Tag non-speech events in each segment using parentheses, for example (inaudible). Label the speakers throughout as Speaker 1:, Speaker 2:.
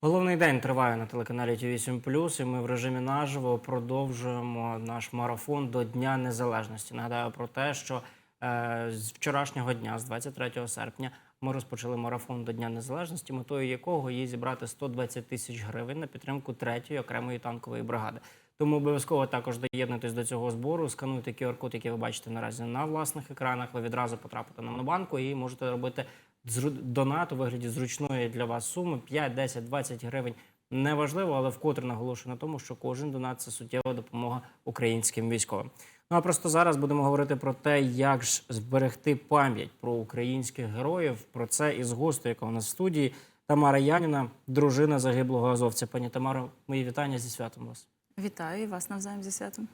Speaker 1: Головний день триває на телеканалі Т8+, і ми в режимі наживо продовжуємо наш марафон до Дня Незалежності. Нагадаю про те, що е, з вчорашнього дня, з 23 серпня, ми розпочали марафон до Дня Незалежності, метою якого є зібрати 120 тисяч гривень на підтримку 3-ї окремої танкової бригади. Тому обов'язково також доєднуйтесь до цього збору, скануйте QR-код, який ви бачите наразі на власних екранах. Ви відразу потрапите на Монобанку і можете робити зру- донат у вигляді зручної для вас суми 5, 10, 20 гривень. Неважливо, але вкотре наголошую на тому, що кожен донат це суттєва допомога українським військовим. Ну а просто зараз будемо говорити про те, як ж зберегти пам'ять про українських героїв. Про це із гостю, яка у нас в студії, Тамара Яніна, дружина загиблого азовця. Пані Тамаро, мої вітання зі святом вас.
Speaker 2: Вітаю і вас навзаєм зі святом.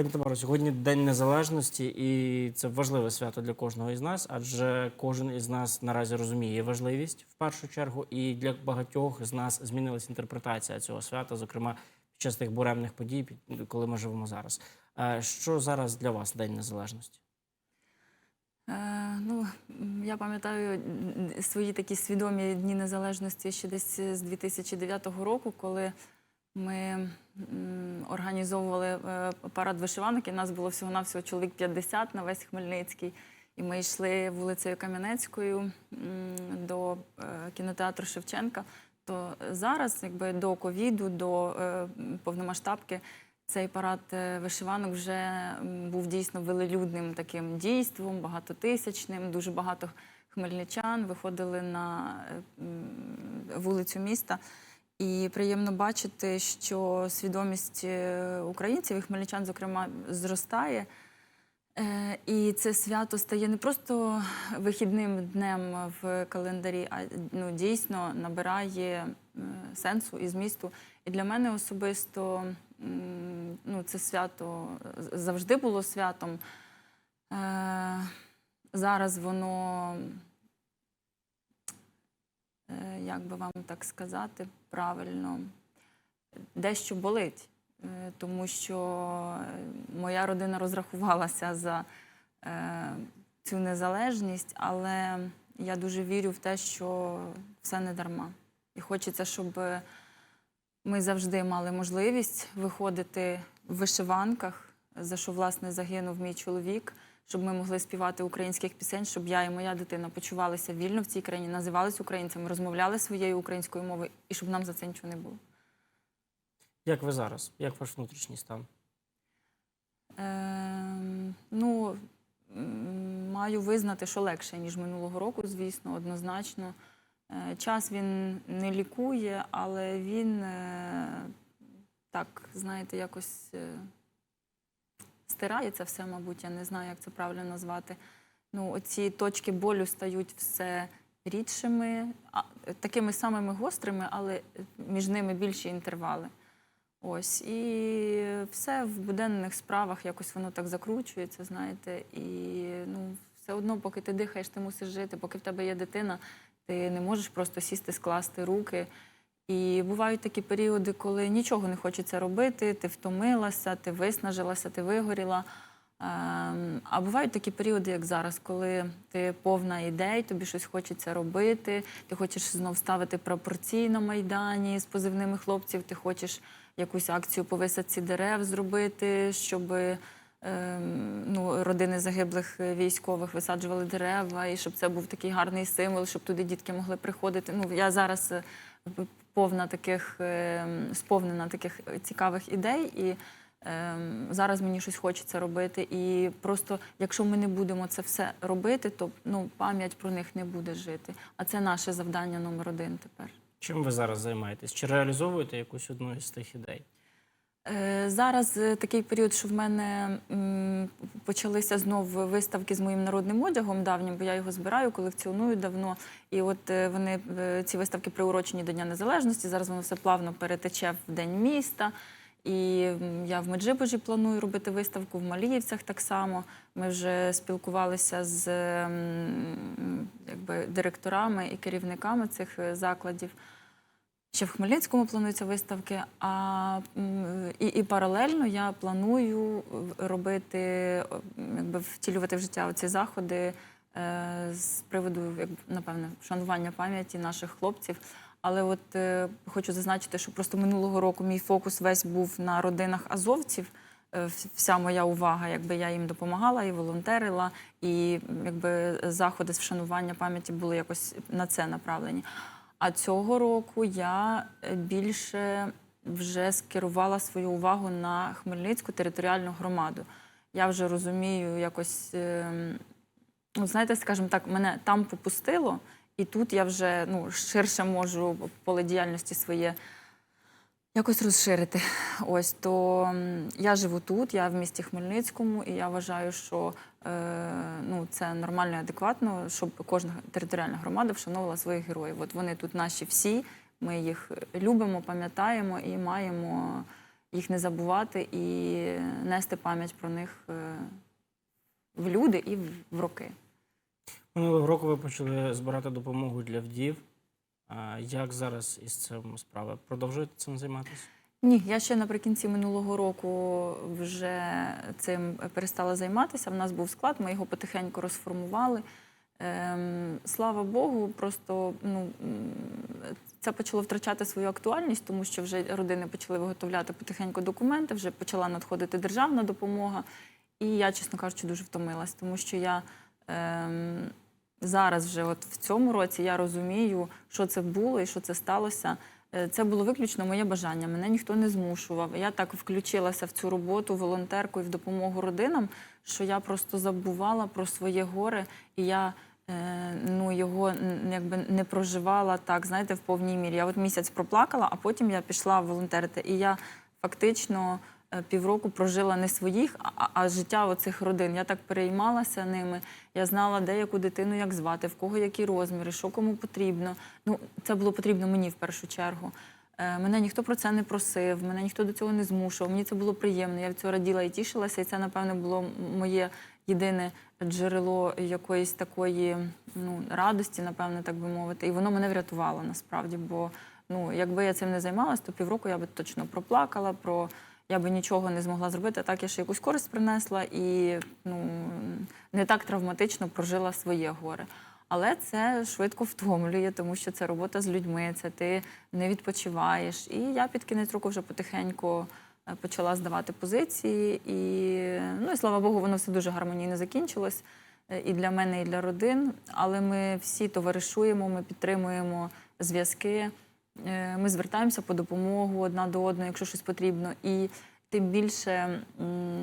Speaker 1: Пані Тамаро, сьогодні День Незалежності, і це важливе свято для кожного із нас, адже кожен із нас наразі розуміє важливість в першу чергу, і для багатьох з нас змінилась інтерпретація цього свята, зокрема під час тих буремних подій, коли ми живемо зараз. Е, Що зараз для вас День Незалежності?
Speaker 2: Е, ну, я пам'ятаю свої такі свідомі дні незалежності ще десь з 2009 року, коли ми організовували е, парад вишиванок, і нас було всього-навсього чоловік 50 на весь Хмельницький. І ми йшли вулицею Кам'янецькою до е, кінотеатру Шевченка. То зараз, якби до ковіду, до е, повномасштабки, цей парад вишиванок вже був дійсно велелюдним таким дійством, багатотисячним. Дуже багато хмельничан виходили на вулицю міста. І приємно бачити, що свідомість е, українців і хмельничан, зокрема, зростає. Е, І це свято стає не просто вихідним днем в календарі, а ну, дійсно набирає е, сенсу і змісту. І для мене особисто ну, це свято завжди було святом. Зараз воно, як би вам так сказати правильно, дещо болить. Е, тому що е, моя родина розрахувалася за е, цю незалежність, але я дуже вірю в те, що все не дарма. І хочеться, щоб ми завжди мали можливість виходити в вишиванках, за що власне загинув мій чоловік, щоб ми могли співати українських пісень, щоб я і моя дитина почувалися вільно в цій країні, називались українцями, розмовляли своєю українською мовою, і щоб нам за це нічого не було.
Speaker 1: Як ви зараз? Як ваш внутрішній стан?
Speaker 2: Ем, ну, маю визнати, що легше, ніж минулого року, звісно, однозначно. Е, Час він не лікує, але він е, так, знаєте, якось е, стирає це все, мабуть, я не знаю, як це правильно назвати. Ну, оці точки болю стають все рідшими, такими самими гострими, але між ними більші інтервали. Ось і все в буденних справах якось воно так закручується, знаєте. І ну, все одно, поки ти дихаєш, ти мусиш жити. Поки в тебе є дитина, ти не можеш просто сісти, скласти руки. І бувають такі періоди, коли нічого не хочеться робити, ти втомилася, ти виснажилася, ти вигоріла. Ем, А бувають такі періоди, як зараз, коли ти повна ідей, тобі щось хочеться робити, ти хочеш знов ставити прапорці на майдані з позивними хлопців, ти хочеш якусь акцію по висадці дерев зробити, щоб ем, ну, родини загиблих військових висаджували дерева, і щоб це був такий гарний символ, щоб туди дітки могли приходити. Ну, я зараз е, повна таких, ем, сповнена таких цікавих ідей. І ем, зараз мені щось хочеться робити. І просто, якщо ми не будемо це все робити, то ну, пам'ять про них не буде жити. А це наше завдання номер один тепер.
Speaker 1: Чим ви зараз займаєтесь? Чи реалізовуєте якусь одну із тих ідей?
Speaker 2: Е, Зараз е, такий період, що в мене почалися знов виставки з моїм народним одягом давнім, бо я його збираю, колекціоную давно. І от е, вони ці виставки приурочені до Дня Незалежності. Зараз воно все плавно перетече в День міста. І я в Меджибожі планую робити виставку, в Маліївцях так само. Ми вже спілкувалися з якби, директорами і керівниками цих закладів. Ще в Хмельницькому плануються виставки, а і, і паралельно я планую робити, якби втілювати в життя ці заходи е, з приводу, як, напевне, вшанування пам'яті наших хлопців. Але от е, хочу зазначити, що просто минулого року мій фокус весь був на родинах азовців. Е, Вся моя увага, якби я їм допомагала і волонтерила, і якби заходи з вшанування пам'яті були якось на це направлені. А цього року я е, більше вже скерувала свою увагу на Хмельницьку територіальну громаду. Я вже розумію якось, ем, ну, знаєте, скажімо так, мене там попустило, і тут я вже ну, ширше можу поле діяльності своє якось розширити. Ось то я живу тут, я в місті Хмельницькому, і я вважаю, що ну, це нормально і адекватно, щоб кожна територіальна громада вшановувала своїх героїв. От вони тут наші всі, ми їх любимо, пам'ятаємо і маємо їх не забувати і нести пам'ять про них е, в люди і в роки.
Speaker 1: Минулого року ви почали збирати допомогу для вдів. Як зараз із цим справа? Продовжуєте цим займатися?
Speaker 2: Ні, я ще наприкінці минулого року вже цим перестала займатися. В нас був склад, ми його потихеньку розформували. Ем, слава Богу, просто ну, це почало втрачати свою актуальність, тому що вже родини почали виготовляти потихеньку документи, вже почала надходити державна допомога. І я, чесно кажучи, дуже втомилась, тому що я ем, зараз вже, от в цьому році, я розумію, що це було і що це сталося. Е, Це було виключно моє бажання. Мене ніхто не змушував. Я так включилася в цю роботу волонтеркою в допомогу родинам, що я просто забувала про своє горе, і я е, ну, його якби не проживала так, знаєте, в повній мірі. Я от місяць проплакала, а потім я пішла волонтерити. І я фактично півроку прожила не своїх, а, а життя оцих родин. Я так переймалася ними. Я знала, де яку дитину як звати, в кого які розміри, що кому потрібно. Ну, це було потрібно мені в першу чергу. Е, Мене ніхто про це не просив, мене ніхто до цього не змушував. Мені це було приємно. Я від цього раділа і тішилася, і це, напевно, було моє єдине джерело якоїсь такої ну, радості, напевно, так би мовити. І воно мене врятувало насправді. Бо ну, якби я цим не займалась, то півроку я би точно проплакала, про я би нічого не змогла зробити. Так я ще якусь користь принесла і ну, не так травматично прожила своє горе. Але це швидко втомлює, тому що це робота з людьми, це ти не відпочиваєш. І я під кінець року вже потихеньку е, почала здавати позиції. І, ну, і слава Богу, воно все дуже гармонійно закінчилось е, і для мене, і для родин. Але ми всі товаришуємо, ми підтримуємо зв'язки. Е, Ми звертаємося по допомогу одна до одної, якщо щось потрібно. І тим більше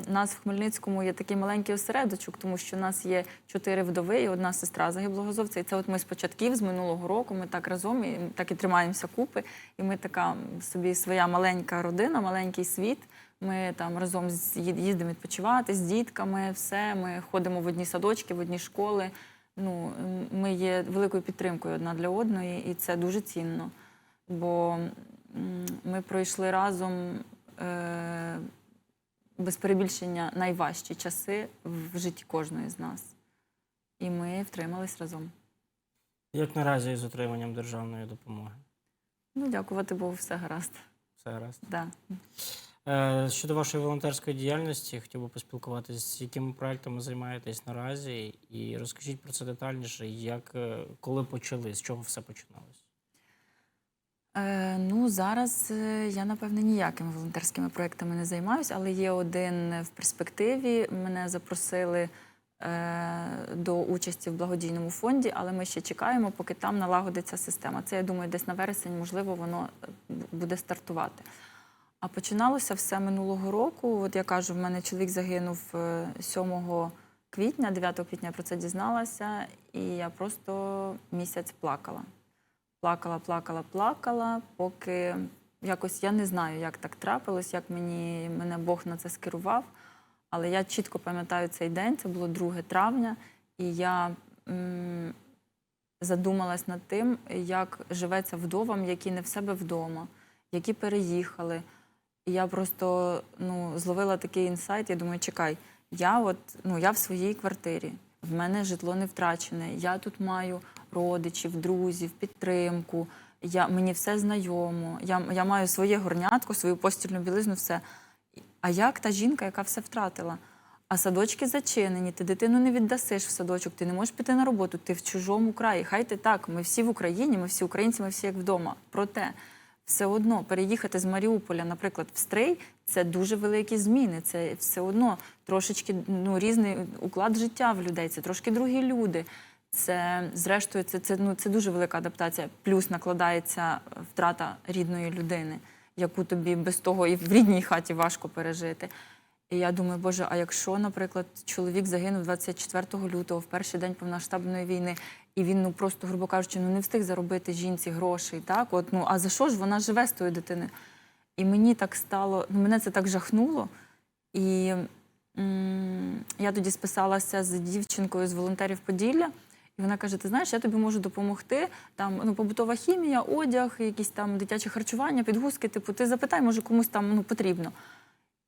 Speaker 2: нас в Хмельницькому є такий маленький осередочок, тому що у нас є чотири вдови і одна сестра загиблого азовця. І це от ми з початків, з минулого року, ми так разом і так і тримаємося купи. І ми така собі своя маленька родина, маленький світ. Ми там разом їздимо відпочивати з дітками, все. Ми ходимо в одні садочки, в одні школи. Ну, ми є великою підтримкою одна для одної, і це дуже цінно. Бо ми пройшли разом е, без перебільшення найважчі часи в житті кожної з нас. І ми втримались разом.
Speaker 1: Як наразі із отриманням державної допомоги?
Speaker 2: Ну, дякувати Богу, все гаразд.
Speaker 1: Все гаразд.
Speaker 2: Да.
Speaker 1: Е, Щодо вашої волонтерської діяльності, хотів би поспілкуватися, з якими проектами займаєтесь наразі, і розкажіть про це детальніше, як е, коли почали, з чого все починалось?
Speaker 2: Е, ну, зараз е, я, напевне, ніякими волонтерськими проектами не займаюся, але є один в перспективі. Мене запросили е, до участі в благодійному фонді, але ми ще чекаємо, поки там налагодиться система. Це, я думаю, десь на вересень, можливо, воно е, буде стартувати. А починалося все минулого року. От я кажу, в мене чоловік загинув е, 7 квітня, 9 квітня я про це дізналася, і я просто місяць плакала. Плакала, плакала, плакала, поки якось я не знаю, як так трапилось, як мені мене Бог на це скерував. Але я чітко пам'ятаю цей день, це було 2 травня, і я м, задумалась над тим, як живеться вдовам, які не в себе вдома, які переїхали. І я просто ну, зловила такий інсайт. Я думаю, чекай, я от ну я в своїй квартирі, в мене житло не втрачене. Я тут маю родичів, друзів, підтримку. Я, мені все знайомо. Я, я маю своє горнятко, свою постільну білизну, все. А як та жінка, яка все втратила? А садочки зачинені, ти дитину не віддасиш в садочок, ти не можеш піти на роботу, ти в чужому краї. Хай ти так, ми всі в Україні, ми всі українці, ми всі як вдома. Проте все одно переїхати з Маріуполя, наприклад, в Стрий, це дуже великі зміни. Це все одно трошечки ну, різний уклад життя в людей, це трошки другі люди. Це, зрештою, це, це, ну, це дуже велика адаптація. Плюс накладається втрата рідної людини, яку тобі без того і в рідній хаті важко пережити. І я думаю, боже, а якщо, наприклад, чоловік загинув 24 лютого в перший день повноштабної війни, і він, ну просто, грубо кажучи, ну не встиг заробити жінці грошей, так? От, ну, а за що ж вона живе з тою дитиною? І мені так стало, ну мене це так жахнуло. І м, я тоді списалася з дівчинкою з волонтерів Поділля. І вона каже: Ти знаєш, я тобі можу допомогти. Там ну, побутова хімія, одяг, якісь там дитяче харчування, підгузки. Типу, ти запитай, може комусь там ну, потрібно.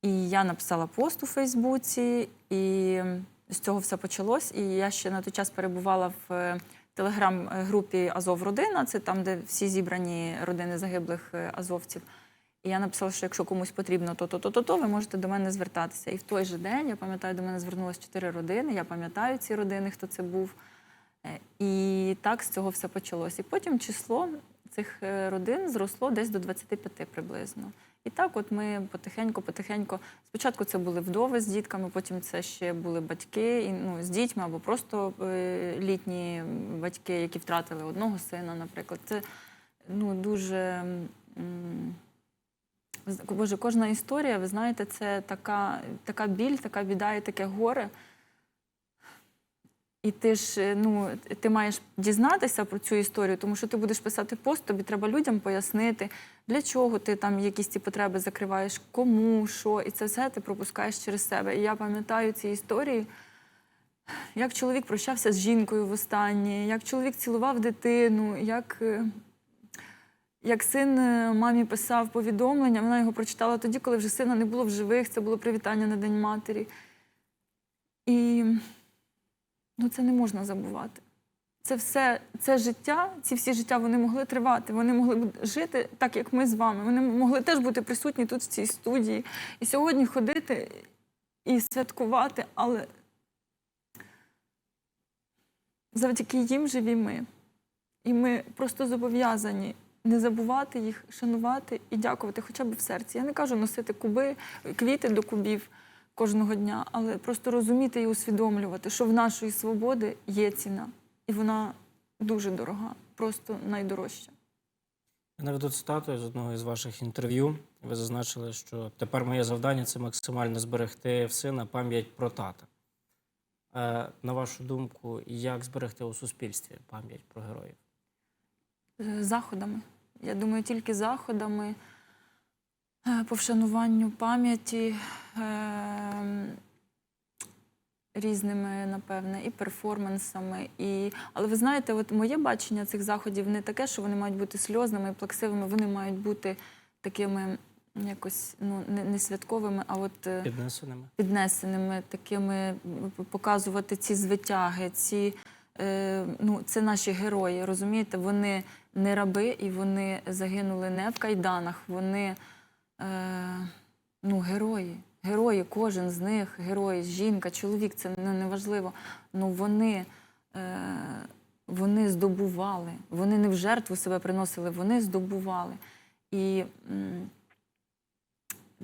Speaker 2: І я написала пост у Фейсбуці, і з цього все почалось. І я ще на той час перебувала в е, телеграм-групі Азов Родина. Це там, де всі зібрані родини загиблих е, азовців. І я написала, що якщо комусь потрібно то, то, то, то, то, ви можете до мене звертатися. І в той же день я пам'ятаю, до мене звернулося чотири родини. Я пам'ятаю ці родини, хто це був. Е, І так з цього все почалось. І потім число цих е, родин зросло десь до 25 приблизно. І так, от ми потихеньку, потихеньку. Спочатку це були вдови з дітками, потім це ще були батьки і, ну, з дітьми або просто е, літні батьки, які втратили одного сина, наприклад. Це ну, дуже. Боже, кожна історія, ви знаєте, це така, така біль, така біда і таке горе. І ти ж е, ну, ти маєш дізнатися про цю історію, тому що ти будеш писати пост, тобі треба людям пояснити, для чого ти там якісь ці потреби закриваєш, кому, що, і це все ти пропускаєш через себе. І я пам'ятаю ці історії, як чоловік прощався з жінкою востаннє, як чоловік цілував дитину, як, е, як син е, мамі писав повідомлення. Вона його прочитала тоді, коли вже сина не було в живих. Це було привітання на День матері. І ну, це не можна забувати. Це все, це життя, ці всі життя вони могли тривати. Вони могли б жити так, як ми з вами. Вони могли теж бути присутні тут в цій студії. І сьогодні ходити і святкувати, але завдяки їм живі ми. І ми просто зобов'язані не забувати їх, шанувати і дякувати хоча б в серці. Я не кажу носити куби, квіти до кубів кожного дня, але просто розуміти і усвідомлювати, що в нашої свободи є ціна, і вона дуже дорога, просто найдорожча.
Speaker 1: Я наведу цитату з одного із ваших інтерв'ю. Ви зазначили, що тепер моє завдання це максимально зберегти в сина пам'ять про тата. Е, на вашу думку, як зберегти у суспільстві пам'ять про героїв?
Speaker 2: Е, Заходами. Я думаю, тільки заходами по вшануванню пам'яті е, різними, напевне, і перформансами. І... Але ви знаєте, от моє бачення цих заходів не таке, що вони мають бути сльозними і плаксивими, вони мають бути такими якось ну, не, не святковими, а от. е,
Speaker 1: Піднесеними?
Speaker 2: піднесеними, такими показувати ці звитяги, ці е, ну, це наші герої. Розумієте, вони не раби і вони загинули не в кайданах. Вони е, ну, герої. Герої, кожен з них, герої, жінка, чоловік, це не, важливо. Ну вони, е, вони здобували, вони не в жертву себе приносили, вони здобували. І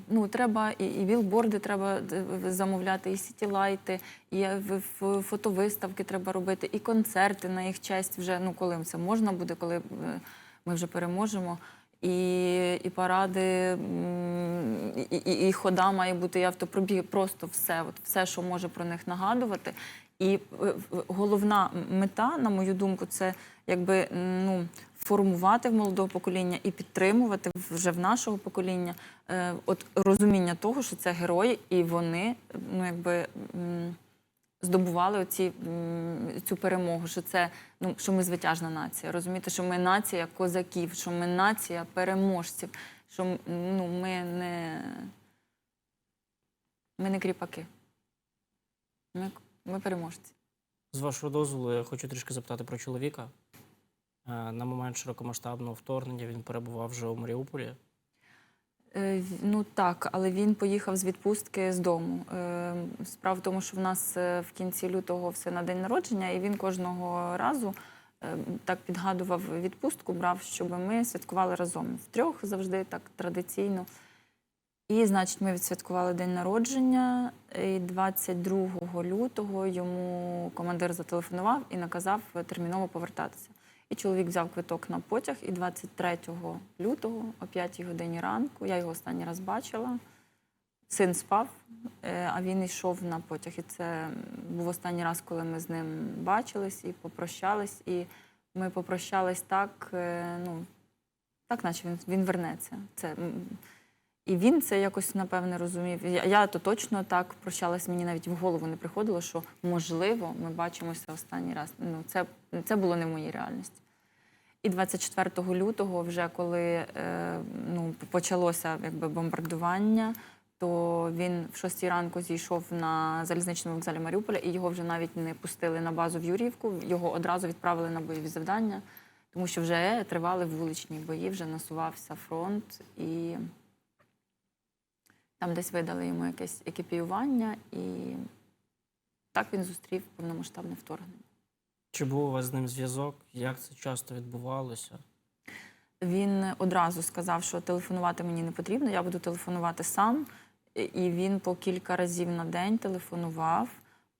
Speaker 2: ну, треба і, і білборди треба замовляти, і сітілайти, і е, фотовиставки треба робити, і концерти на їх честь вже, ну, коли це можна буде, коли е, ми вже переможемо. І, і паради, і, і, і хода має бути, і автопробіг, просто все, от все, що може про них нагадувати. І е, головна мета, на мою думку, це якби ну, формувати в молодого покоління і підтримувати вже в нашого покоління е, от розуміння того, що це герої, і вони ну, якби, здобували оці, цю перемогу, що це ну, що ми звитяжна нація. Розумієте, що ми нація козаків, що ми нація переможців, що ну, ми не, ми не кріпаки. Ми, ми переможці.
Speaker 1: З вашого дозволу, я хочу трішки запитати про чоловіка. Е, На момент широкомасштабного вторгнення він перебував вже у Маріуполі.
Speaker 2: Е, в- Ну так, але він поїхав з відпустки з дому. Е, Справа в тому, що в нас е, в кінці лютого все на день народження, і він кожного разу так підгадував відпустку, брав, щоб ми святкували разом. Втрьох завжди так традиційно. І, значить, ми відсвяткували день народження. І 22 лютого йому командир зателефонував і наказав терміново повертатися. І чоловік взяв квиток на потяг, і 23 лютого, о 5 годині ранку, я його останній раз бачила. Син спав, е, а він йшов на потяг. І це був останній раз, коли ми з ним бачились і попрощались. І ми попрощались так, е, ну, так, наче він, він вернеться. Це, і він це якось, напевне, розумів. Я, я то точно так прощалась, мені навіть в голову не приходило, що можливо ми бачимося останній раз. Ну, це, це було не в моїй реальності. І 24 лютого, вже коли е, ну, почалося якби, бомбардування, то він в 6 ранку зійшов на залізничному вокзалі Маріуполя, і його вже навіть не пустили на базу в Юріївку, його одразу відправили на бойові завдання, тому що вже тривали вуличні бої, вже насувався фронт, і там десь видали йому якесь екіпіювання, і так він зустрів повномасштабне вторгнення.
Speaker 1: Чи був у вас з ним зв'язок? Як це часто відбувалося?
Speaker 2: Він одразу сказав, що телефонувати мені не потрібно, я буду телефонувати сам. І він по кілька разів на день телефонував,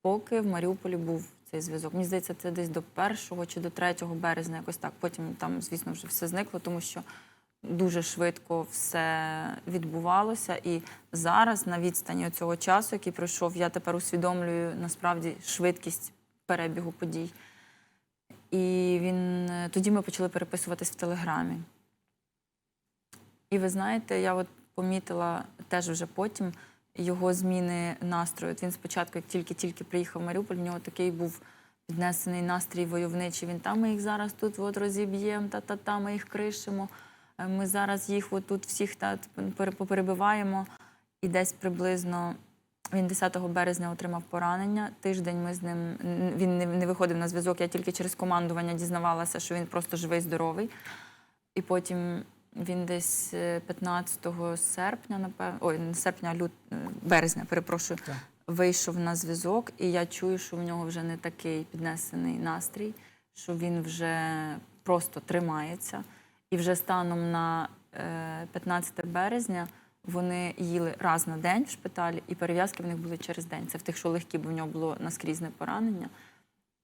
Speaker 2: поки в Маріуполі був цей зв'язок. Мені здається, це десь до 1 чи до 3 березня, якось так. Потім там, звісно, вже все зникло, тому що дуже швидко все відбувалося. І зараз, на відстані цього часу, який пройшов, я тепер усвідомлюю насправді швидкість перебігу подій. І він е, тоді ми почали переписуватись в Телеграмі. І ви знаєте, я от помітила теж вже потім його зміни настрою. От він спочатку, як тільки-тільки приїхав в Маріуполь, в нього такий був піднесений настрій войовничий. Він там ми їх зараз тут от розіб'ємо, та-та-та, ми їх кришимо. Е, Ми зараз їх от тут всіх та, поперебиваємо. І десь приблизно він 10 березня отримав поранення. Тиждень ми з ним він не, виходив на зв'язок. Я тільки через командування дізнавалася, що він просто живий, здоровий. І потім він десь е, 15 серпня, напевно, ой, не серпня, лют... е, березня, перепрошую,
Speaker 1: Так.
Speaker 2: вийшов на зв'язок, і я чую, що в нього вже не такий піднесений настрій, що він вже просто тримається. І вже станом на е, 15 березня вони їли раз на день в шпиталі, і перев'язки в них були через день. Це в тих, що легкі, бо в нього було наскрізне поранення.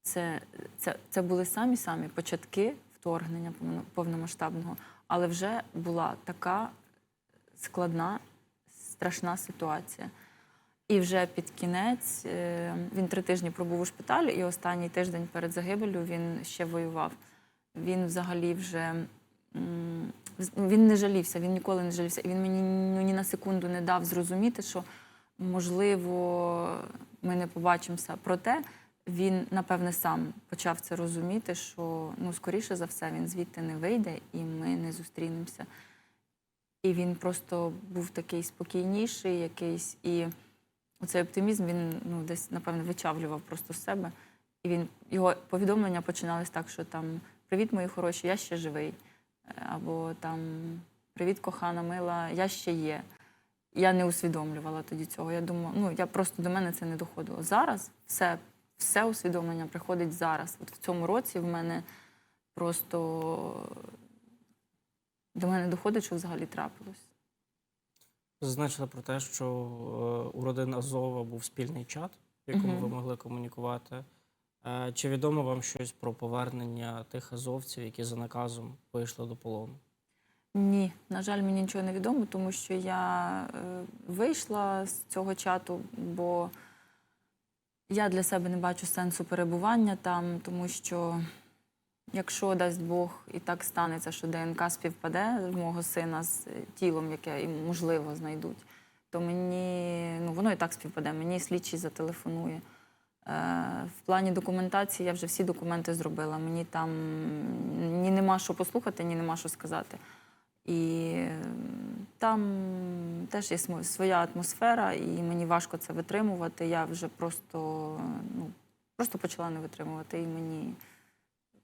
Speaker 2: Це, це, це були самі самі початки вторгнення повномасштабного, але вже була така складна, страшна ситуація. І вже під кінець е, він три тижні пробув у шпиталі, і останній тиждень перед загибелью він ще воював. Він взагалі вже він не жалівся, він ніколи не жалівся. І він мені ну, ні на секунду не дав зрозуміти, що можливо ми не побачимося. Проте він, напевне, сам почав це розуміти, що ну, скоріше за все він звідти не вийде і ми не зустрінемося. І він просто був такий спокійніший, якийсь. І цей оптимізм він ну, десь, напевно, вичавлював просто з себе. І він, його повідомлення починались так, що там Привіт, мої хороші, я ще живий. Або там Привіт, кохана мила, я ще є. Я не усвідомлювала тоді цього. Я думала, ну я просто до мене це не доходило. Зараз все, все усвідомлення приходить зараз. От в цьому році в мене просто до мене доходить, що взагалі трапилось.
Speaker 1: Зазначили про те, що е, у родини Азова був спільний чат, в якому
Speaker 2: Мгм.
Speaker 1: ви могли комунікувати. Е, Чи відомо вам щось про повернення тих азовців, які за наказом вийшли до полону?
Speaker 2: Ні, на жаль, мені нічого не відомо, тому що я е, вийшла з цього чату, бо я для себе не бачу сенсу перебування там, тому що якщо дасть Бог і так станеться, що ДНК співпаде мого сина з е, тілом, яке і можливо знайдуть, то мені ну воно і так співпаде. Мені слідчий зателефонує. Е, В плані документації я вже всі документи зробила. Мені там ні нема що послухати, ні нема що сказати. І там теж є своя атмосфера, і мені важко це витримувати. Я вже просто, ну, просто почала не витримувати. І мені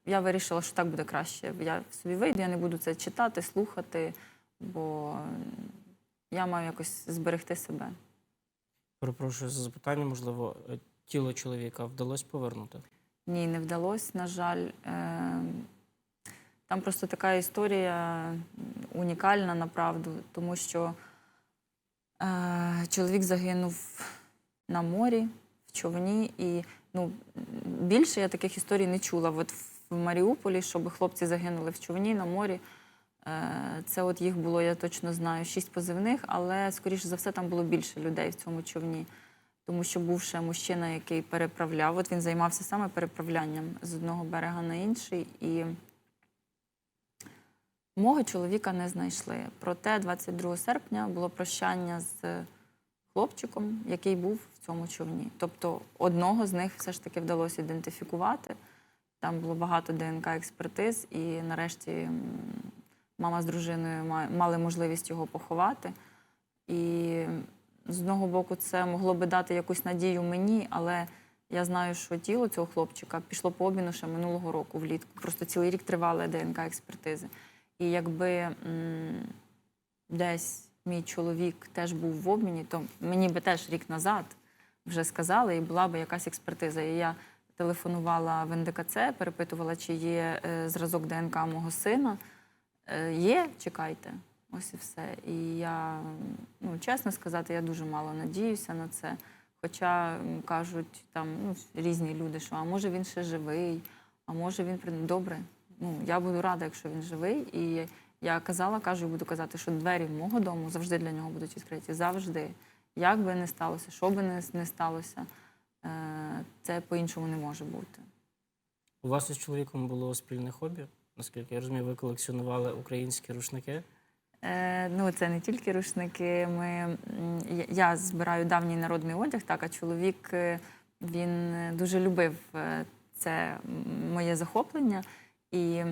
Speaker 2: я вирішила, що так буде краще. Я собі вийду, я не буду це читати, слухати, бо я маю якось зберегти себе.
Speaker 1: Перепрошую за запитання, можливо, е, тіло чоловіка вдалося повернути?
Speaker 2: Ні, не вдалося, на жаль. Е, Там просто така історія унікальна, направду, тому що е, чоловік загинув на морі, в човні, і ну, більше я таких історій не чула. От в Маріуполі, щоб хлопці загинули в човні на морі. Е, Це от їх було, я точно знаю, шість позивних, але скоріше за все там було більше людей в цьому човні. Тому що був ще мужчина, який переправляв. От він займався саме переправлянням з одного берега на інший. І мого чоловіка не знайшли. Проте 22 серпня було прощання з хлопчиком, який був в цьому човні. Тобто одного з них все ж таки вдалося ідентифікувати. Там було багато ДНК-експертиз, і нарешті мама з дружиною мали можливість його поховати. І з одного боку, це могло би дати якусь надію мені, але я знаю, що тіло цього хлопчика пішло по обміну ще минулого року влітку. Просто цілий рік тривали ДНК-експертизи. І якби десь мій чоловік теж був в обміні, то мені би теж рік назад вже сказали, і була би якась експертиза. І я телефонувала в НДКЦ, перепитувала, чи є е, зразок ДНК мого сина. Е, є, чекайте. Ось і все. І я, ну, чесно сказати, я дуже мало надіюся на це. Хоча кажуть там ну, різні люди, що а може він ще живий, а може він при- добре. Ну, я буду рада, якщо він живий. І я казала, кажу, і буду казати, що двері мого дому завжди для нього будуть відкриті. Завжди. Як би не сталося, що би не, не сталося, е, це по-іншому не може бути.
Speaker 1: У вас із чоловіком було спільне хобі? Наскільки я розумію, ви колекціонували українські рушники.
Speaker 2: Е, ну, це не тільки рушники. Ми, я- збираю давній народний одяг, так, а чоловік е, він е, дуже любив це моє захоплення. І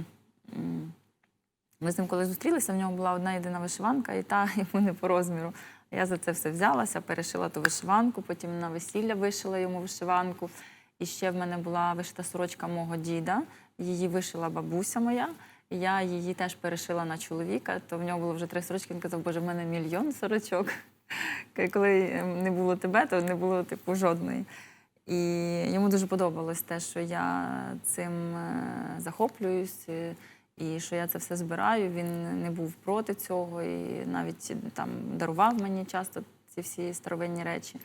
Speaker 2: ми з ним коли зустрілися, в нього була одна єдина вишиванка, і та (laughs) йому не по розміру. Я за це все взялася, перешила ту вишиванку, потім на весілля вишила йому вишиванку. І ще в мене була вишита сорочка мого діда. Її вишила бабуся моя. Я її теж перешила на чоловіка, то в нього було вже три сорочки. Він казав, боже, в мене мільйон сорочок. Коли не було тебе, то не було типу жодної. І йому дуже подобалось те, що я цим е, захоплююсь, е, і що я це все збираю. Він не був проти цього і навіть е, там дарував мені часто ці всі старовинні речі.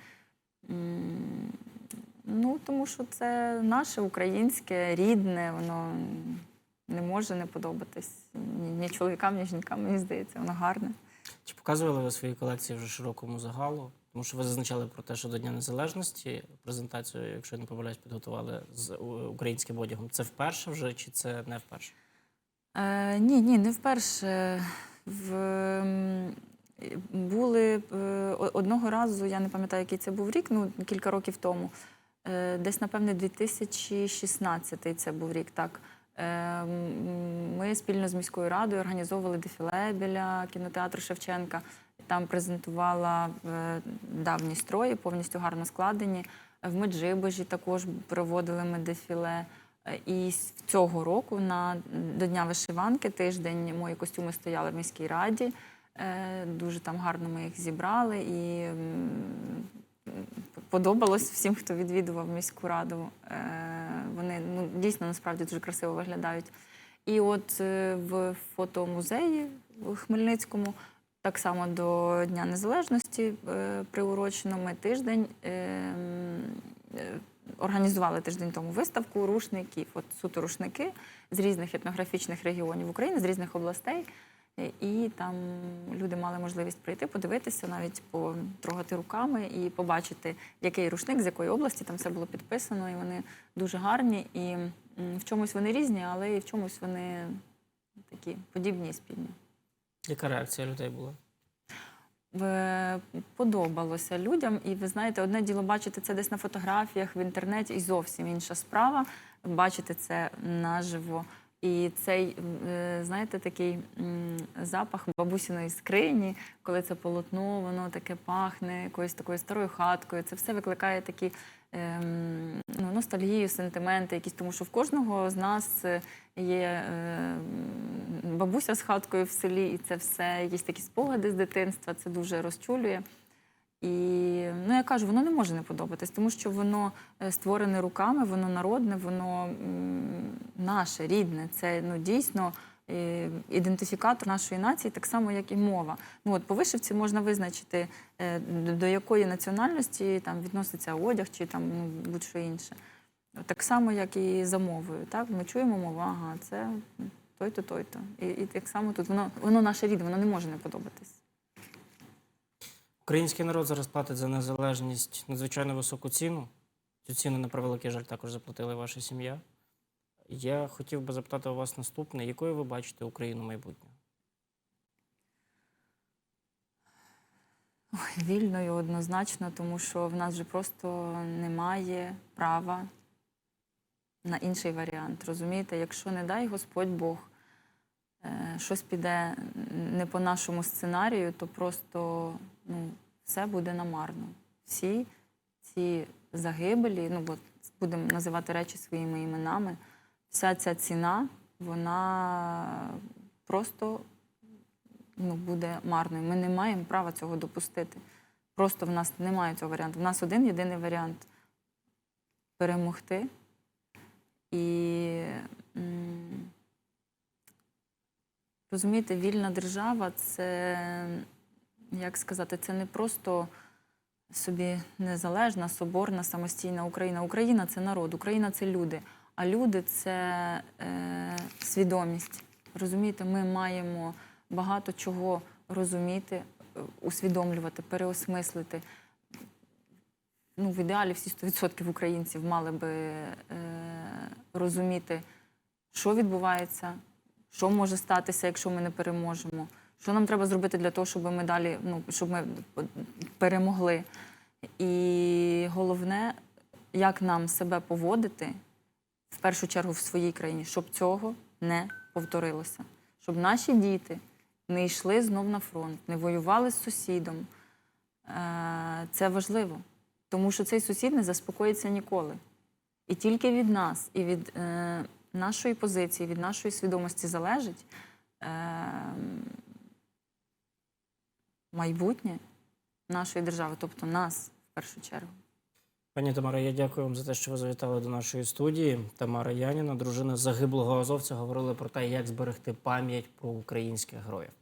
Speaker 2: Ну, тому що це наше українське, рідне, воно не може не подобатись ні, ні чоловікам, ні жінкам. Мені здається, воно гарне.
Speaker 1: Чи показували ви свої колекції вже широкому загалу? Тому що ви зазначали про те, що до Дня Незалежності презентацію, якщо я не помиляюсь, підготували з українським одягом. Це вперше вже чи це не вперше?
Speaker 2: Е, ні, ні, не вперше. В, були е, одного разу, я не пам'ятаю, який це був рік, ну кілька років тому. Е, десь, напевне, 2016 це був рік, так. Е, Ми спільно з міською радою організовували дефіле біля кінотеатру Шевченка. Там презентувала е, давні строї, повністю гарно складені. В Меджибожі також проводили ми дефіле. Е, І цього року на до Дня вишиванки тиждень мої костюми стояли в міській раді. Дуже там гарно ми їх зібрали і подобалось всім, хто відвідував міську раду. Е, Вони ну, дійсно насправді дуже красиво виглядають. І от е, в фотомузеї в Хмельницькому так само до Дня Незалежності е, приурочено ми тиждень організували тиждень тому виставку рушників, от суто рушники з різних етнографічних регіонів України, з різних областей. І там люди мали можливість прийти, подивитися, навіть потрогати руками і побачити, який рушник, з якої області там все було підписано. І вони дуже гарні. І в чомусь вони різні, але і в чомусь вони такі подібні і спільні.
Speaker 1: Яка реакція людей була?
Speaker 2: Подобалося людям. І ви знаєте, одне діло бачити це десь на фотографіях в інтернеті, і зовсім інша справа бачити це наживо. І цей, е, знаєте, такий запах бабусіної скрині, коли це полотно, воно таке пахне якоюсь такою старою хаткою. Це все викликає такі ем, ну, ностальгію, сентименти, якісь, тому що в кожного з нас е, є е, бабуся з хаткою в селі, і це все якісь такі спогади з дитинства. Це дуже розчулює. І ну я кажу, воно не може не подобатись, тому що воно е, створене руками, воно народне, воно наше, рідне. Це ну дійсно е, ідентифікатор нашої нації, так само як і мова. Ну от по вишивці можна визначити е, до- якої національності там відноситься одяг чи там ну, будь-що інше. Так само, як і за мовою. Так ми чуємо мову, ага, це той-то, той-то. І, і так само тут воно воно наше рідне, воно не може не подобатись.
Speaker 1: Український народ зараз платить за незалежність надзвичайно високу ціну. Цю ціну, на превеликий жаль, також заплатила ваша сім'я. Я хотів би запитати у вас наступне: якою ви бачите Україну майбутнього?
Speaker 2: Вільною однозначно, тому що в нас же просто немає права на інший варіант. Розумієте, якщо не дай Господь Бог, е, щось піде не по нашому сценарію, то просто ну, все буде намарно. Всі ці загибелі, ну бо будемо називати речі своїми іменами, вся ця ціна, вона просто ну, буде марною. Ми не маємо права цього допустити. Просто в нас немає цього варіанту. В нас один єдиний варіант перемогти. І розумієте, вільна держава це, як сказати, це не просто собі незалежна, соборна, самостійна Україна. Україна це народ, Україна це люди. А люди це е, свідомість. Розумієте, ми маємо багато чого розуміти, е, усвідомлювати, переосмислити. Ну, в ідеалі всі 100% українців мали би е, розуміти, що відбувається, що може статися, якщо ми не переможемо. Що нам треба зробити для того, щоб ми далі ну, щоб ми перемогли. І головне, як нам себе поводити в першу чергу в своїй країні, щоб цього не повторилося. Щоб наші діти не йшли знов на фронт, не воювали з сусідом. Е, Це важливо, тому що цей сусід не заспокоїться ніколи. І тільки від нас і від е, нашої позиції, від нашої свідомості залежить е, майбутнє нашої держави, тобто нас в першу чергу.
Speaker 1: Пані Тамара, я дякую вам за те, що ви завітали до нашої студії. Тамара Яніна, дружина загиблого азовця, говорили про те, як зберегти пам'ять про українських героїв.